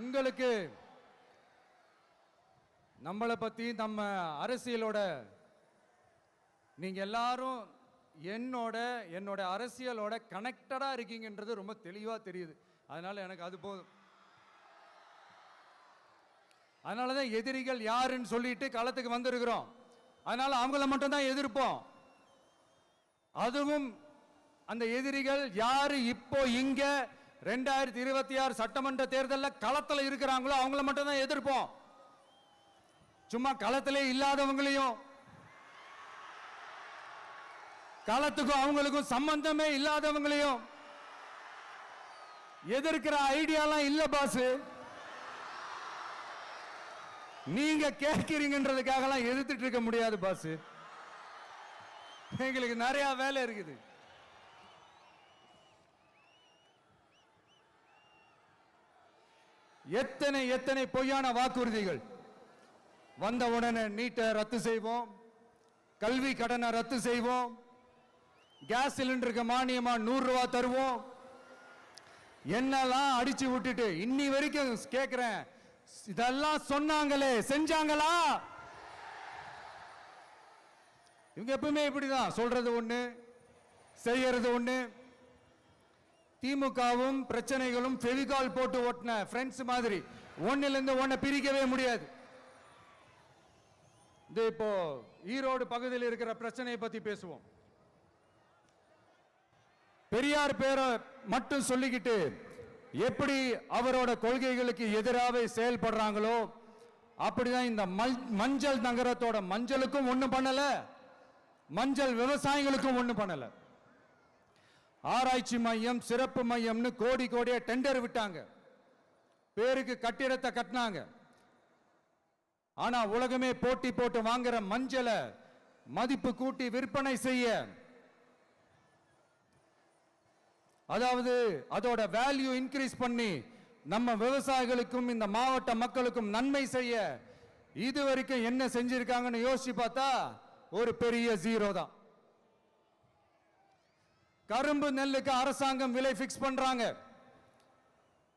உங்களுக்கு நம்மளை பற்றி நம்ம அரசியலோட நீங்கள் எல்லாரும் என்னோட என்னோட அரசியலோட கனெக்டடாக இருக்கீங்கன்றது ரொம்ப தெளிவாக தெரியுது. அதனால் எனக்கு அது போதும். அதனால தான் எதிரிகள் யாருன்னு சொல்லிட்டு களத்துக்கு வந்திருக்கிறோம். அதனால் அவங்கள மட்டும்தான் எதிர்ப்போம். அதுவும் அந்த எதிரிகள் யாரு இப்போ இங்கே ரெண்டாயிரத்தி இருபத்தி ஆறு சட்டமன்ற தேர்தலில் களத்தில் இருக்கிறாங்களோ அவங்கள மட்டும் தான் எதிர்ப்போம். சும்மா களத்திலே இல்லாதவங்களையும் களத்துக்கும் அவங்களுக்கும் சம்பந்தமே இல்லாதவங்களையும் எதிர்க்கிற ஐடியாலாம் இல்ல பாசு நீங்க கேட்கிறீங்கன்றதுக்காகலாம் எதிர்த்துட்டு இருக்க முடியாது பாஸ் எங்களுக்கு நிறைய வேலை இருக்குது. எத்தனை எத்தனை பொய்யான வாக்குறுதிகள்? வந்த உடனே நீட்டை ரத்து செய்வோம். கல்வி கடனை ரத்து செய்வோம். கேஸ் சிலிண்டருக்கு மானியமா நூறு ரூபா தருவோம். என்னெல்லாம் அடிச்சு விட்டுட்டு இன்னி வரைக்கும் கேட்கிறேன் இதெல்லாம் சொன்னாங்களே செஞ்சாங்களா? இவங்க எப்பவுமே இப்படிதான். சொல்றது ஒண்ணு செய்யறது ஒண்ணு திமுகவும் பிரச்சனைகளும் ஃபெவிகால் போட்டு ஓட்டின ஃப்ரெண்ட்ஸ் மாதிரி. ஒன்னிலிருந்து இருந்து பிரிக்கவே முடியாது. இது இப்போ ஈரோடு பகுதியில் இருக்கிற பிரச்சனையை பத்தி பேசுவோம். பெரியார் பேரை மட்டும் சொல்லிக்கிட்டு எப்படி அவரோட கொள்கைகளுக்கு எதிராக செயல்படுறாங்களோ அப்படிதான் இந்த மஞ்சள் நகரத்தோட மஞ்சளுக்கும் ஒன்றும் பண்ணல. மஞ்சள் விவசாயிகளுக்கும் ஒன்றும் பண்ணலை. ஆராய்ச்சி மையம் சிறப்பு மையம்னு கோடி கோடியாக டெண்டர் விட்டாங்க. பேருக்கு கட்டிடத்தை கட்டினாங்க. ஆனால் உலகமே போட்டி போட்டு வாங்குற மஞ்சளை மதிப்பு கூட்டி விற்பனை செய்ய. அதாவது அதோட வேல்யூ இன்க்ரீஸ் பண்ணி நம்ம விவசாயிகளுக்கும் இந்த மாவட்ட மக்களுக்கும் நன்மை செய்ய இது வரைக்கும் என்ன செஞ்சிருக்காங்கன்னு யோசிச்சு பார்த்தா ஒரு பெரிய ஜீரோ தான். கரும்பு நெல்லுக்கு அரசாங்கம் விலை ஃபிக்ஸ் பண்றாங்க.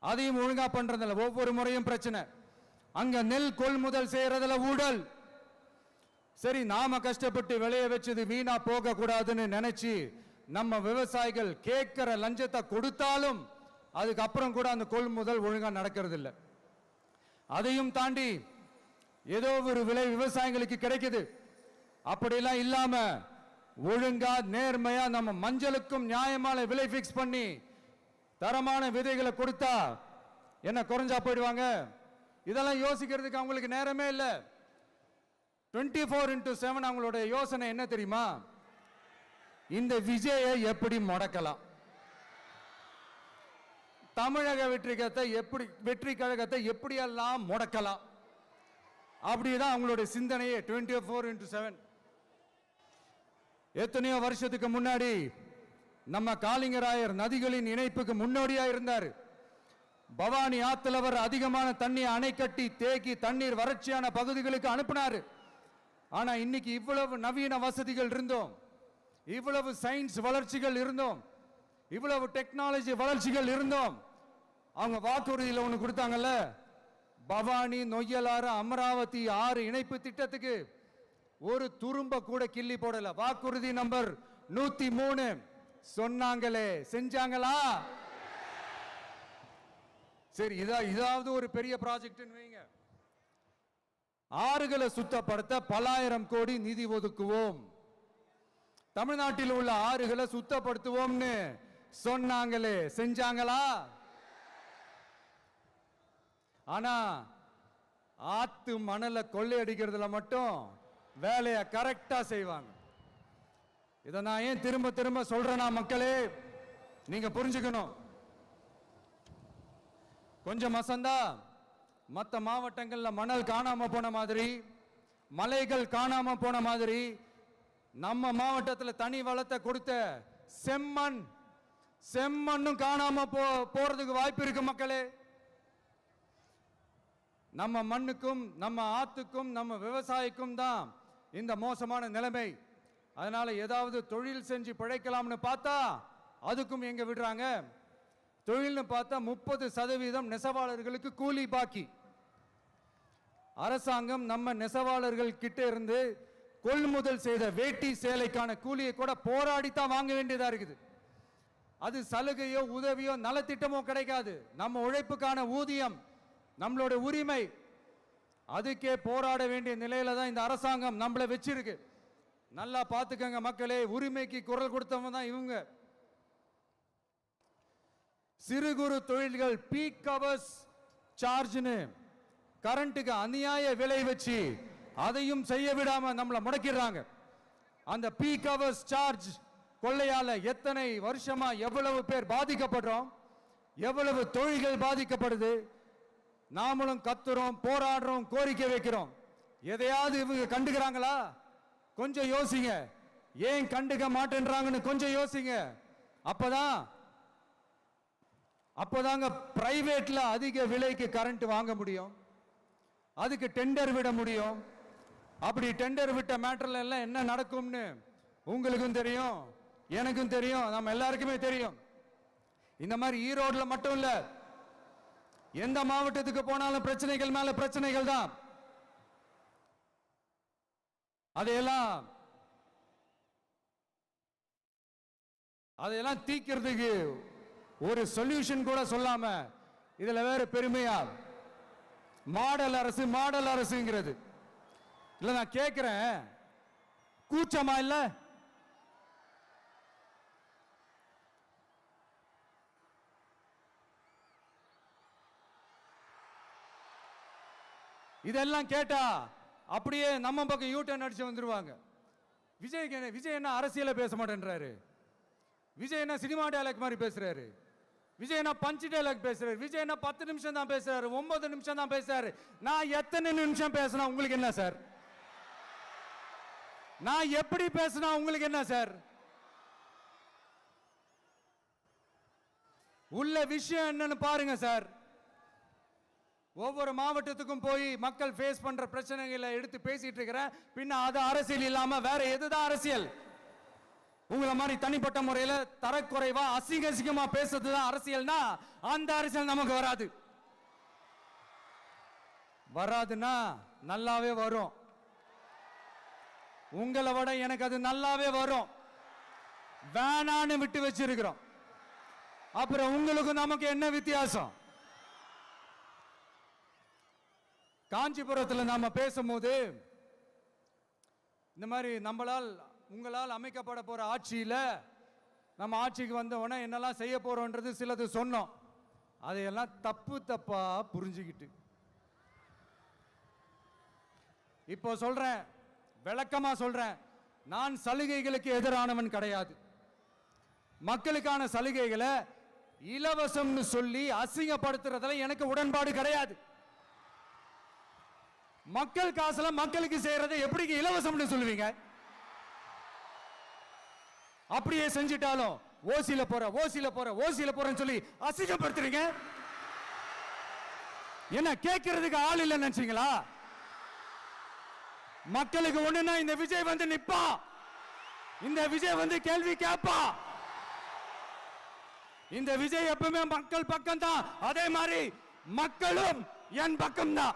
அதையும் ஒழுங்கா பண்றதில்ல. ஒவ்வொரு முறையும் பிரச்சனை. அங்க நெல் கொள்முதல் செய்யறதுல ஊழல். சரி நாம கஷ்டப்பட்டு விளைய வச்சது வீணா போக கூடாதுன்னு நினைச்சு நம்ம விவசாயிகள் கேட்கிற லஞ்சத்தை கொடுத்தாலும் அதுக்கப்புறம் கூட அந்த கொள்முதல் ஒழுங்கா நடக்கிறது இல்லை அதையும் தாண்டி ஏதோ ஒரு விலை விவசாயிகளுக்கு கிடைக்குது. அப்படிலாம் இல்லாம ஒழுங்கா நேர்மையா நம்ம மஞ்சளுக்கும் நியாயமான விலை ஃபிக்ஸ் பண்ணி தரமான விதைகளை கொடுத்தா என்ன குறைஞ்சா போயிடுவாங்க? இதெல்லாம் யோசிக்கிறதுக்கு அவங்களுக்கு நேரமே இல்லை. டுவெண்ட்டி ஃபோர் இன்டூ செவன் அவங்களோட யோசனை என்ன தெரியுமா? இந்த விஜயை எப்படி முடக்கலாம்? தமிழக வெற்றி கழகத்தை எப்படி வெற்றி கழகத்தை எப்படியெல்லாம் முடக்கலாம்? அப்படிதான் அவங்களுடைய சிந்தனையே டுவெண்ட்டி ஃபோர் இன்டூ செவன் எத்தனையோ வருஷத்துக்கு முன்னாடி நம்ம காளிங்கராயர் நதிகளின் இணைப்புக்கு முன்னோடியா இருந்தார். பவானி ஆத்துல அவர் அதிகமான தண்ணியை அணை கட்டி தேக்கி தண்ணீர் வறட்சியான பகுதிகளுக்கு அனுப்பினார். ஆனா இன்னைக்கு இவ்வளவு நவீன வசதிகள் இருந்தோம். இவ்வளவு சயின்ஸ் வளர்ச்சிகள் இருந்தோம். இவ்வளவு டெக்னாலஜி வளர்ச்சிகள் இருந்தோம். அவங்க வாக்குறுதியில் ஒன்று கொடுத்தாங்கல்ல? பவானி நொய்யலாறு அமராவதி ஆறு இணைப்பு திட்டத்துக்கு ஒரு துரும்ப கூட கிள்ளி போடல. வாக்குறுதி நம்பர் நூத்தி மூணு சொன்னாங்களே. செஞ்சாங்களா? சரி இதா இதாவது ஒரு பெரிய ப்ராஜெக்ட்னு வைங்க. ஆறுகளை சுத்தப்படுத்த பலாயிரம் கோடி நிதி ஒதுக்குவோம். தமிழ்நாட்டில் உள்ள ஆறுகளை சுத்தப்படுத்துவோம்னு சொன்னாங்களே. செஞ்சாங்களா? ஆனா ஆத்து மணலை கொள்ளையடிக்கிறதுல மட்டும் வேலையை கரெக்டா செய்வாங்க. இதை நான் ஏன் திரும்ப திரும்ப சொல்றேன்னா மக்களே? நீங்க புரிஞ்சுக்கணும். கொஞ்சம் மசந்தா மற்ற மாவட்டங்கள்ல மணல் காணாம போன மாதிரி மலைகள் காணாம போன மாதிரி நம்ம மாவட்டத்தில் தனி வளத்தை கொடுத்த செம்மண் செம்மண்ணும் காணாம போ போறதுக்கு வாய்ப்பு இருக்கு மக்களே. நம்ம மண்ணுக்கும் நம்ம ஆத்துக்கும் நம்ம விவசாயிக்கும் தான் இந்த மோசமான நிலைமை. அதனால ஏதாவது தொழில் செஞ்சு பிழைக்கலாம்னு பார்த்தா அதுக்கும் எங்க விடுறாங்க? தொழில்னு பார்த்தா முப்பது சதவீதம் நெசவாளர்களுக்கு கூலி பாக்கி. அரசாங்கம் நம்ம நெசவாளர்கள் கிட்ட இருந்து கொள்முதல் செய்த வேட்டி சேலைக்கான கூலியை கூட போராடி தான் வாங்க வேண்டியதா இருக்குது. அது சலுகையோ உதவியோ நலத்திட்டமோ கிடைக்காது. நம்ம உழைப்புக்கான ஊதியம் நம்மளோட உரிமை அதுக்கே போராட வேண்டிய நிலையில தான் இந்த அரசாங்கம் நம்மளை வச்சிருக்கு. நல்லா பார்த்துக்கங்க மக்களே உரிமைக்கு குரல் கொடுத்தவங்க தான் இவங்க. சிறு குறு தொழில்கள் பீக் கவர்ஸ் சார்ஜ்னு கரண்ட்டுக்கு அநியாய விலை வச்சு அதையும் செய்ய விடாம நம்மளை முடக்கிடுறாங்க. அந்த பீக் கவர்ஸ் சார்ஜ் கொள்ளையால எத்தனை வருஷமா எவ்வளவு பேர் பாதிக்கப்படுறோம்? எவ்வளவு தொழில்கள் பாதிக்கப்படுது? நாமளும் கத்துறோம் போராடுறோம் கோரிக்கை வைக்கிறோம். எதையாவது இவங்க கண்டுக்கிறாங்களா? கொஞ்சம் யோசிங்க. ஏன் கண்டுக்க மாட்டேன்றாங்கன்னு கொஞ்சம் யோசிங்க. அப்பதான் அப்போதாங்க பிரைவேட்ல அதிக விலைக்கு கரண்ட் வாங்க முடியும். அதுக்கு டெண்டர் விட முடியும். அப்படி டெண்டர் விட்ட மேட்டர்ல எல்லாம் என்ன நடக்கும்னு உங்களுக்கும் தெரியும் எனக்கும் தெரியும் நம்ம எல்லாருக்குமே தெரியும். இந்த மாதிரி ஈரோடில் மட்டும் இல்லை எந்த மாவட்டத்துக்கு போனாலும் பிரச்சனைகள் மேல பிரச்சனைகள் தான். அதையெல்லாம் அதையெல்லாம் தீக்கிறதுக்கு ஒரு சொல்யூஷன் கூட சொல்லாம இதுல வேற பெருமையா? மாடல் அரசு மாடல் அரசுங்கிறது. இல்ல நான் கேக்குறேன். கூச்சமா இல்ல? இதெல்லாம் கேட்டா அப்படியே நம்ம பக்கம் யூ அடிச்சு வந்துருவாங்க. விஜய் என்ன விஜய் என்ன அரசியல பேச மாட்டேன்றாரு? விஜய் என்ன சினிமா டைலாக் மாதிரி பேசுறாரு? விஜய் என்ன பஞ்சு டைலாக் பேசுறாரு? விஜய் என்ன பத்து நிமிஷம் தான் பேசுறாரு? ஒன்பது நிமிஷம் தான் பேசுறாரு? நான் எத்தனை நிமிஷம் பேசினா உங்களுக்கு என்ன சார்? நான் எப்படி பேசினா உங்களுக்கு என்ன சார்? உள்ள விஷயம் என்னன்னு பாருங்க சார். ஒவ்வொரு மாவட்டத்துக்கும் போய் மக்கள் ஃபேஸ் பண்ற பிரச்சனைகளை எடுத்து பேசிட்டு இருக்கிறேன் பின்ன அது அரசியல் இல்லாம வேற எதுதான் அரசியல்? உங்களை மாதிரி தனிப்பட்ட முறையில தரக்குறைவா அசிங்க அசிங்கமா பேசுறது தான் அரசியல்னா அந்த அரசியல் நமக்கு வராது. வராதுன்னா நல்லாவே வரும். உங்களை விட எனக்கு அது நல்லாவே வரும். வேணான்னு விட்டு வச்சிருக்கிறோம். அப்புறம் உங்களுக்கும் நமக்கு என்ன வித்தியாசம்? காஞ்சிபுரத்தில் நாம பேசும்போது இந்த மாதிரி நம்மளால் உங்களால் அமைக்கப்பட போற ஆட்சியில் நம்ம ஆட்சிக்கு வந்த உடனே என்னெல்லாம் செய்ய போகிறோன்றது சிலது சொன்னோம். அதையெல்லாம் தப்பு தப்பாக புரிஞ்சுக்கிட்டு. இப்போ சொல்றேன் விளக்கமா சொல்றேன். நான் சலுகைகளுக்கு எதிரானவன் கிடையாது. மக்களுக்கான சலுகைகளை இலவசம்னு சொல்லி அசிங்கப்படுத்துறதுல எனக்கு உடன்பாடு கிடையாது. மக்கள் காசுல மக்களுக்கு செய்யறதை எப்படி இலவசம்னு சொல்லுவீங்க? அப்படியே செஞ்சிட்டாலும் ஓசியில போற ஓசியில போற ஓசியில போறேன்னு சொல்லி அசிங்கப்படுத்துறீங்க? என்ன கேட்கறதுக்கு ஆள் இல்லை நினைச்சீங்களா? மக்களுக்கு ஒண்ணுன்னா இந்த விஜய் வந்து நிப்பா. இந்த விஜய் வந்து கேள்வி கேட்பா இந்த விஜய் எப்பவுமே மக்கள் பக்கம் தான் அதே மாதிரி மக்களும் என் பக்கம் தான்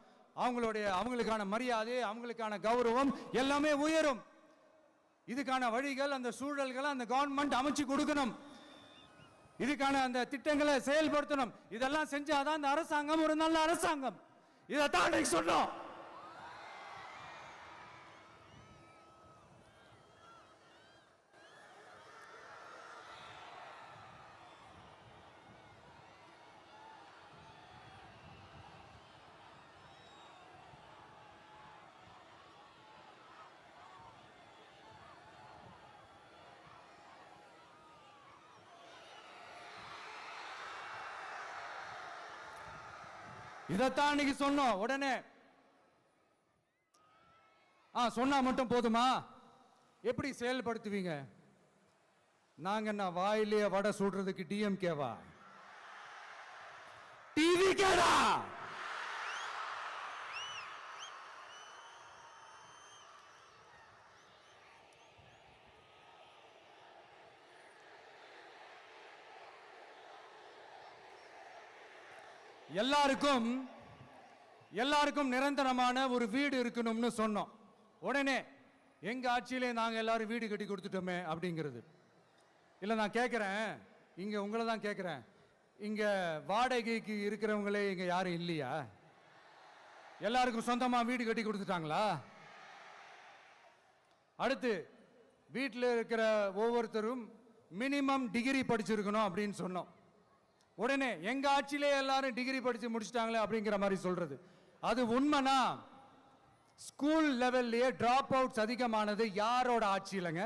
அவங்களுடைய அவங்களுக்கான மரியாதை அவங்களுக்கான கௌரவம் எல்லாமே உயரும். இதுக்கான வழிகள் அந்த சூழல்களை அந்த கவர்மெண்ட் அமைச்சு கொடுக்கணும். இதுக்கான அந்த திட்டங்களை செயல்படுத்தணும். இதெல்லாம் செஞ்சாதான் அந்த அரசாங்கம் ஒரு நல்ல அரசாங்கம். இதைத்தான் அன்னைக்கு சொன்னோம். இதைத்தான் இன்னைக்கு சொன்னோம். உடனே ஆ சொன்னா மட்டும் போதுமா? எப்படி செயல்படுத்துவீங்க? நாங்க என்ன வாயிலேயே வடை சுடுறதுக்கு டிஎம்கேவா டிவி கேடா எல்லாருக்கும் எல்லாருக்கும் நிரந்தரமான ஒரு வீடு இருக்கணும்னு சொன்னோம். உடனே எங்க ஆட்சியிலே நாங்க எல்லாரும் வீடு கட்டி கொடுத்துட்டோமே அப்படிங்கிறது. இல்லை நான் கேட்குறேன் இங்க உங்களை தான் கேட்குறேன் இங்க வாடகைக்கு இருக்கிறவங்களே இங்க யாரும் இல்லையா? எல்லாருக்கும் சொந்தமா வீடு கட்டி கொடுத்துட்டாங்களா? அடுத்து வீட்டில் இருக்கிற ஒவ்வொருத்தரும் மினிமம் டிகிரி படிச்சிருக்கணும் அப்படின்னு சொன்னோம். உடனே எங்க ஆட்சியிலே எல்லாரும் டிகிரி படிச்சு முடிச்சிட்டாங்களே அப்படிங்கிற மாதிரி சொல்றது. அது உண்மைனா ஸ்கூல் லெவல்லையே டிராப் அவுட்ஸ் அதிகமானது யாரோட ஆட்சியிலங்க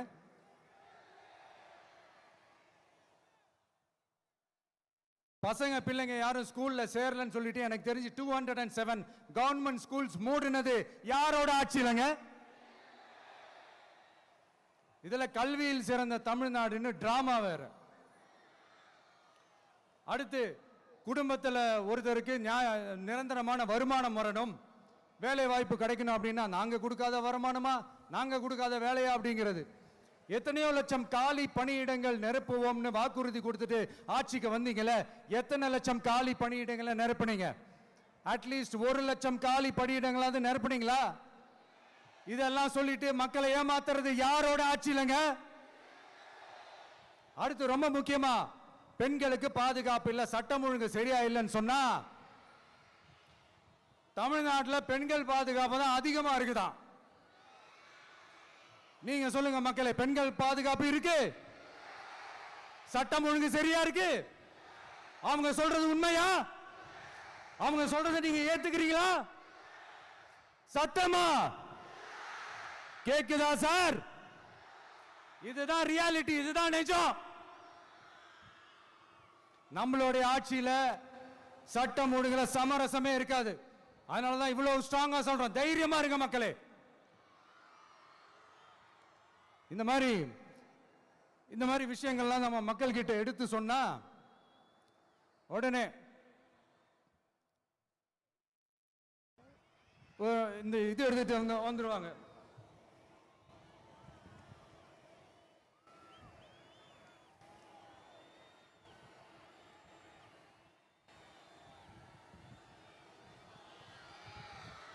பசங்க பிள்ளைங்க யாரும் ஸ்கூல்ல சேரலன்னு சொல்லிட்டு எனக்கு தெரிஞ்சு two hundred and seven government schools மூடினது யாரோட ஆட்சியிலங்க இதுல கல்வியில் சிறந்த தமிழ்நாடுன்னு டிராமா வேற. அடுத்து குடும்பத்தில் ஒருத்தருக்கு நியாய நிரந்தரமான வருமானம் வரணும். வேலை வாய்ப்பு கிடைக்கணும் அப்படின்னா நாங்கள் கொடுக்காத வருமானமா? நாங்கள் கொடுக்காத வேலையா அப்படிங்கிறது. எத்தனையோ லட்சம் காலி பணியிடங்கள் நிரப்புவோம்னு வாக்குறுதி கொடுத்துட்டு ஆட்சிக்கு வந்தீங்களே எத்தனை லட்சம் காலி பணியிடங்களை நிரப்புனீங்க? அட்லீஸ்ட் ஒரு லட்சம் காலி பணியிடங்களாவது நிரப்புனீங்களா? இதெல்லாம் சொல்லிட்டு மக்களை ஏமாத்துறது யாரோட ஆட்சியிலங்க அடுத்து ரொம்ப முக்கியமா பெண்களுக்கு பாதுகாப்பு இல்லை சட்டம் ஒழுங்கு சரியா இல்லைன்னு சொன்னா தமிழ்நாட்டில் பெண்கள் பாதுகாப்பு தான் அதிகமாக இருக்குதான். நீங்க சொல்லுங்க மக்களை பெண்கள் பாதுகாப்பு இருக்கு? சட்டம் ஒழுங்கு சரியா இருக்கு? அவங்க சொல்றது உண்மையா? அவங்க சொல்றதை நீங்க ஏத்துக்கிறீங்களா? சத்தமா? கேக்குதா சார்? இதுதான் ரியாலிட்டி இதுதான் நிஜம். நம்மளுடைய ஆட்சியில சட்டம் ஒழுங்குல சமரசமே இருக்காது. அதனால தான் இவ்வளவு ஸ்ட்ராங்கா சொல்றோம். தைரியமா இருங்க மக்களே. இந்த மாதிரி இந்த மாதிரி விஷயங்கள்லாம் நம்ம மக்கள் கிட்ட எடுத்து சொன்னா உடனே இந்த இது எடுத்துட்டு வந்து வந்துருவாங்க.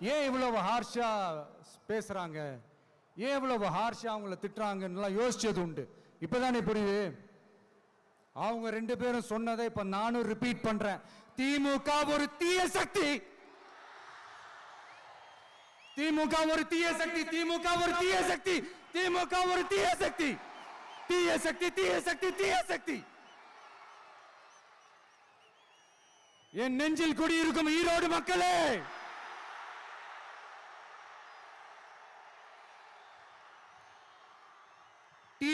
ஏன் இவ்வளவு ஹார்ஷா பேசுறாங்க? ஏன் இவ்வளவு ஹார்ஷா அவங்கள திட்டுறாங்கன்னுலாம் யோசிச்சது உண்டு. இப்பதானே புரியுது? அவங்க ரெண்டு பேரும் சொன்னதை இப்ப நானும் ரிப்பீட் பண்றேன். திமுக ஒரு தீய சக்தி. திமுக ஒரு தீய சக்தி திமுக ஒரு தீய சக்தி திமுக ஒரு தீய சக்தி. தீய சக்தி தீய சக்தி தீய சக்தி. என் நெஞ்சில் குடியிருக்கும் ஈரோடு மக்களே!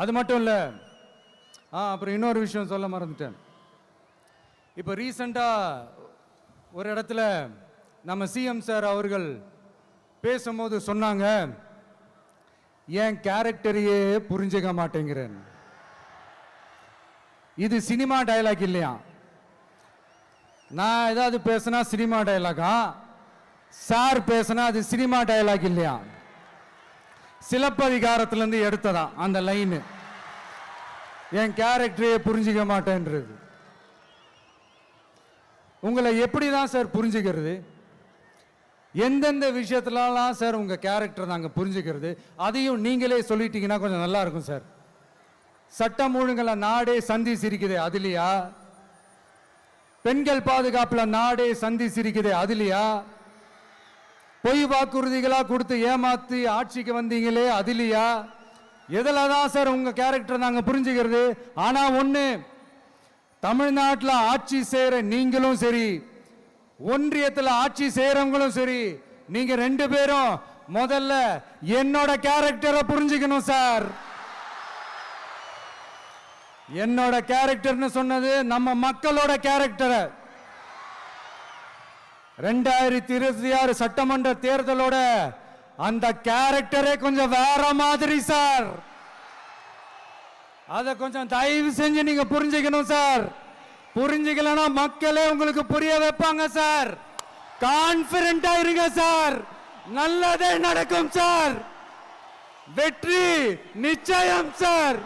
அது மட்டும் இல்லை. ஆ அப்புறம் இன்னொரு விஷயம் சொல்ல மறந்துட்டேன். இப்போ ரீசண்டாக ஒரு இடத்துல நம்ம சிஎம் சார் அவர்கள் பேசும்போது சொன்னாங்க என் கேரக்டரையே புரிஞ்சுக்க மாட்டேங்கிறேன். இது சினிமா டயலாக் இல்லையா? நான் ஏதாவது பேசினா சினிமா டைலாகா சார் பேசினா அது சினிமா டயலாக் இல்லையா? சிலப்பதிகாரத்திலேருந்து எடுத்ததான் அந்த லைனு என் கேரக்டரையே புரிஞ்சிக்க மாட்டேன்றது. உங்களை எப்படி தான் சார் புரிஞ்சுக்கிறது? எந்தெந்த விஷயத்துலலாம் சார் உங்கள் கேரக்டர் நாங்கள் புரிஞ்சுக்கிறது? அதையும் நீங்களே சொல்லிட்டீங்கன்னா கொஞ்சம் நல்லா இருக்கும் சார் சட்டம் ஒழுங்குல நாடே சந்தி சிரிக்குது அதுலையா? பெண்கள் பாதுகாப்பில் நாடே சந்தி சிரிக்குது அதுலையா? பொய் வாக்குறுதிகளாக கொடுத்து ஏமாத்தி ஆட்சிக்கு வந்தீங்களே அதுலையா? எதில் தான் சார் உங்கள் கேரக்டர் நாங்கள் புரிஞ்சுக்கிறது? ஆனால் ஒன்று தமிழ்நாட்டில் ஆட்சி செய்கிற நீங்களும் சரி ஒன்றியத்தில் ஆட்சி செய்கிறவங்களும் சரி நீங்கள் ரெண்டு பேரும் முதல்ல என்னோட கேரக்டரை புரிஞ்சுக்கணும் சார். என்னோட கேரக்டர்னு சொன்னது நம்ம மக்களோட கேரக்டரை ரெண்டாயிரத்தி இருபத்தி ஆறு சட்டமன்ற தேர்தலோட அந்த கேரக்டரே கொஞ்சம் வேற மாதிரி சார் அதை கொஞ்சம் தயவு செஞ்சு நீங்க புரிஞ்சுக்கணும் சார் புரிஞ்சுக்கலன்னா மக்களே உங்களுக்கு புரிய வைப்பாங்க சார் கான்பிடண்டா இருங்க சார் நல்லதே நடக்கும் சார் வெற்றி நிச்சயம் சார்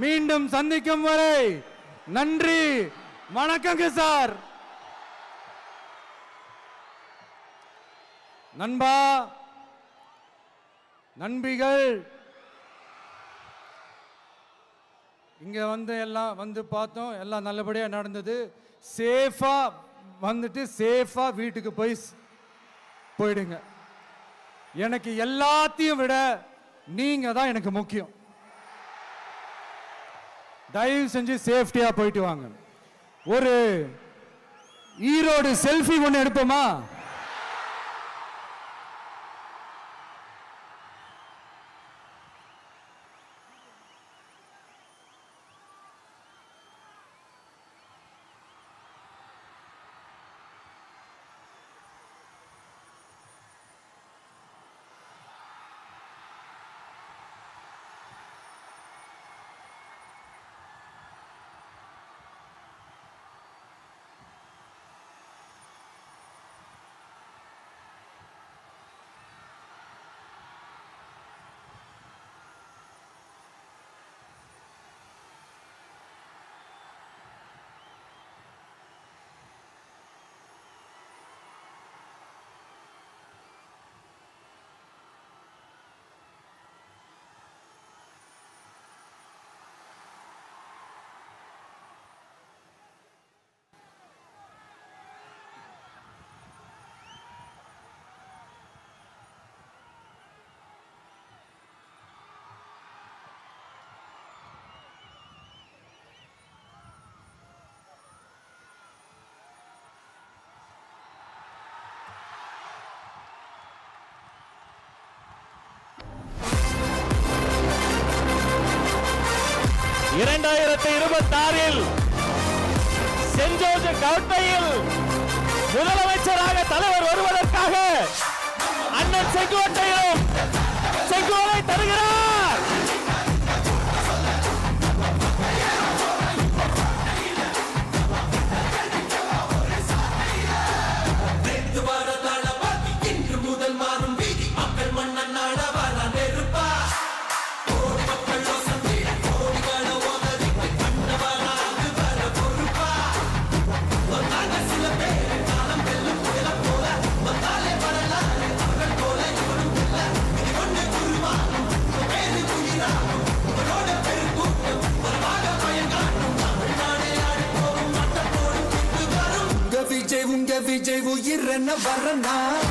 மீண்டும் சந்திக்கும் வரை நன்றி வணக்கங்க சார் நண்பா நண்பிகள் இங்கே வந்து எல்லாம் வந்து பார்த்தோம் எல்லாம் நல்லபடியாக நடந்தது. சேஃபாக வந்துட்டு சேஃபாக வீட்டுக்கு போய் போயிடுங்க. எனக்கு எல்லாத்தையும் விட நீங்கள் தான் எனக்கு முக்கியம். தயவு செஞ்சு சேஃப்டியாக போயிட்டு வாங்க. ஒரு ஈரோடு செல்ஃபி ஒன்று எடுப்போமா? இரண்டாயிரத்தி இருபத்தி ஆறில் செஞ்சோஜ கோட்டையில் முதலமைச்சராக தலைவர் வருவதற்காக அண்ணன் செங்கோட்டையிலும் என்ன உயிரென்ன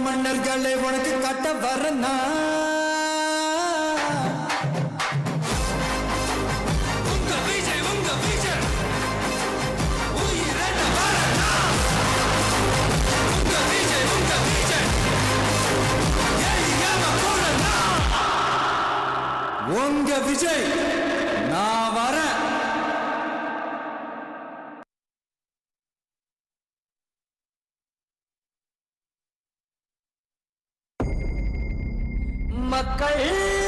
மன்னர்களை உனக்கு கட்ட வரனா मकई। कहीं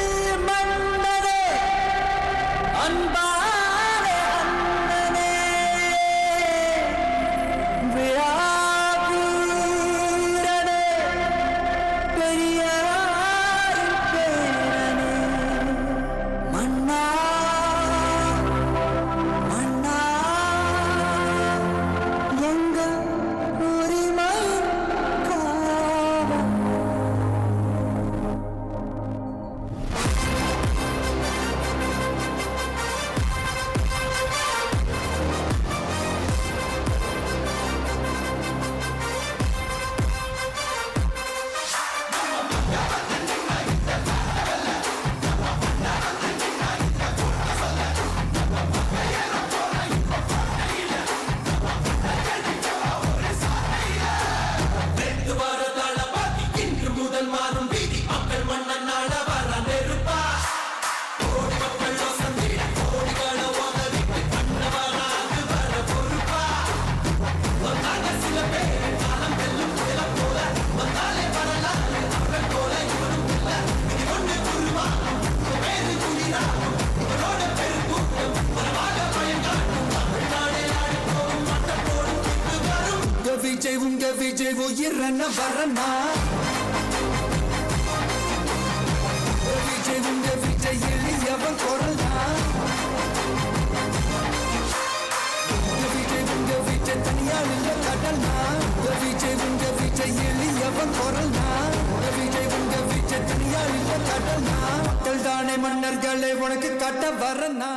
உங்க கடல் நான் விஜய் உங்க விஜய் எளியவன் குரல் நான் விஜய் உங்க விஜய் தனியாளிய கடல் நான் மக்கள் தானே மன்னர்களை உனக்கு கட்ட வரனா